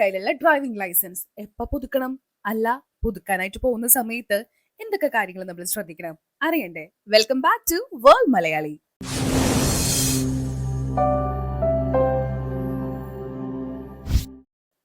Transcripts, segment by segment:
കയ്യിലുള്ള driving licence എപ്പോൾ പുതുക്കണം? അല്ല പുതുക്കാനായിട്ട് പോകുന്ന സമയത്ത് എന്തൊക്കെ കാര്യങ്ങൾ നമ്മൾ ശ്രദ്ധിക്കണം? അറിയണ്ടേ? Welcome back to world Malayali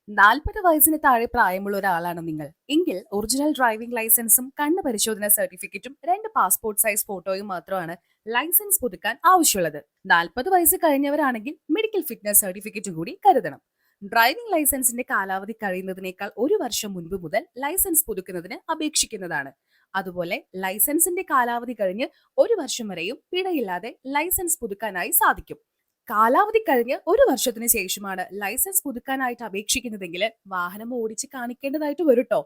നാൽപ്പത് വയസ്സിന് താഴെ പ്രായമുള്ള ഒരാളാണ് നിങ്ങൾ. എങ്കിൽ ഒറിജിനൽ ഡ്രൈവിംഗ് ലൈസൻസും കണ്ണ് പരിശോധന സർട്ടിഫിക്കറ്റും രണ്ട് പാസ്പോർട്ട് സൈസ് ഫോട്ടോയും മാത്രമാണ് ലൈസൻസ് പുതുക്കാൻ ആവശ്യമുള്ളത്. നാൽപ്പത് വയസ്സ് കഴിഞ്ഞവരാണെങ്കിൽ മെഡിക്കൽ ഫിറ്റ്നസ് സർട്ടിഫിക്കറ്റും കൂടി കരുതണം. ഡ്രൈവിംഗ് ലൈസൻസിന്റെ കാലാവധി കഴിയുന്നതിനേക്കാൾ ഒരു വർഷം മുൻപ് മുതൽ ലൈസൻസ് പുതുക്കുന്നതിന് അപേക്ഷിക്കുന്നതാണ്. അതുപോലെ ലൈസൻസിന്റെ കാലാവധി കഴിഞ്ഞ് ഒരു വർഷം വരെയും പിഴയില്ലാതെ ലൈസൻസ് പുതുക്കാനായി സാധിക്കും. കാലാവധി കഴിഞ്ഞ് ഒരു വർഷത്തിന് ശേഷമാണ് ലൈസൻസ് പുതുക്കാനായിട്ട് അപേക്ഷിക്കുന്നതെങ്കിൽ വാഹനം ഓടിച്ച് കാണിക്കേണ്ടതായിട്ട് വരും ട്ടോ.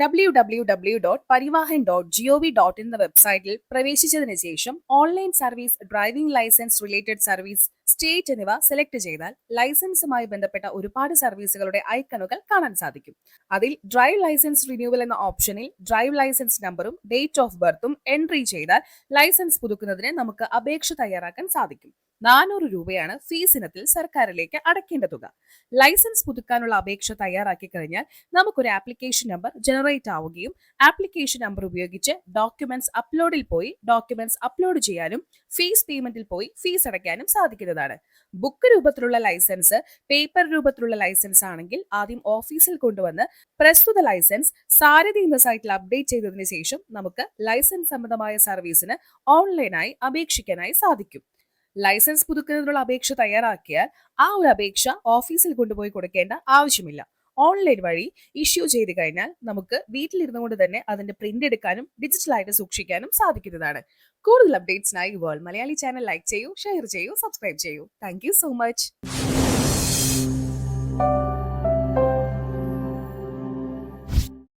W W W dot Parivahan dot GOV dot എന്ന വെബ്സൈറ്റിൽ പ്രവേശിച്ചതിന് ശേഷം online service driving licence related service state എന്നിവ സെലക്ട് ചെയ്താൽ ലൈസൻസുമായി ബന്ധപ്പെട്ട ഒരുപാട് സർവീസുകളുടെ ഐക്കണുകൾ കാണാൻ സാധിക്കും. അതിൽ ഡ്രൈവ് ലൈസൻസ് റിന്യൂവൽ എന്ന ഓപ്ഷനിൽ ഡ്രൈവ് ലൈസൻസ് നമ്പറും ഡേറ്റ് ഓഫ് ബർത്തും എൻട്രി ചെയ്താൽ ലൈസൻസ് പുതുക്കുന്നതിന് നമുക്ക് അപേക്ഷ തയ്യാറാക്കാൻ സാധിക്കും. നാനൂറ് രൂപയാണ് ഫീസ് ഇനത്തിൽ സർക്കാരിലേക്ക് അടയ്ക്കേണ്ട തുക. ലൈസൻസ് പുതുക്കാനുള്ള അപേക്ഷ തയ്യാറാക്കി കഴിഞ്ഞാൽ നമുക്കൊരു ആപ്ലിക്കേഷൻ നമ്പർ ജനറേറ്റ് ആവുകയും ആപ്ലിക്കേഷൻ നമ്പർ ഉപയോഗിച്ച് ഡോക്യുമെന്റ്സ് അപ്ലോഡിൽ പോയി ഡോക്യുമെന്റ്സ് അപ്ലോഡ് ചെയ്യാനും ഫീസ് പേയ്മെന്റിൽ പോയി ഫീസ് അടയ്ക്കാനും സാധിക്കുന്നതാണ്. ബുക്ക് രൂപത്തിലുള്ള ലൈസൻസ് പേപ്പർ രൂപത്തിലുള്ള ലൈസൻസ് ആണെങ്കിൽ ആദ്യം ഓഫീസിൽ കൊണ്ടുവന്ന് പ്രസ്തുത ലൈസൻസ് സാരഥി എന്ന സൈറ്റിൽ അപ്ഡേറ്റ് ചെയ്തതിനു ശേഷം നമുക്ക് ലൈസൻസ് സംബന്ധമായ സർവീസിന് ഓൺലൈനായി അപേക്ഷിക്കാനായി സാധിക്കും. ലൈസൻസ് പുതുക്കുന്നതിനുള്ള അപേക്ഷ തയ്യാറാക്കിയാൽ ആ ഒരു അപേക്ഷ ഓഫീസിൽ കൊണ്ടുപോയി കൊടുക്കേണ്ട ആവശ്യമില്ല. ഓൺലൈൻ വഴി ഇഷ്യൂ ചെയ്ത് കഴിഞ്ഞാൽ നമുക്ക് വീട്ടിലിരുന്നു കൊണ്ട് തന്നെ അതിന്റെ പ്രിന്റ് എടുക്കാനും ഡിജിറ്റലായിട്ട് സൂക്ഷിക്കാനും സാധിക്കുന്നതാണ്. കൂടുതൽ അപ്ഡേറ്റ്സിനായി വേൾഡ് മലയാളി ചാനൽ ലൈക്ക് ചെയ്യൂ ഷെയർ ചെയ്യൂ സബ്സ്ക്രൈബ് ചെയ്യൂ. Thank so much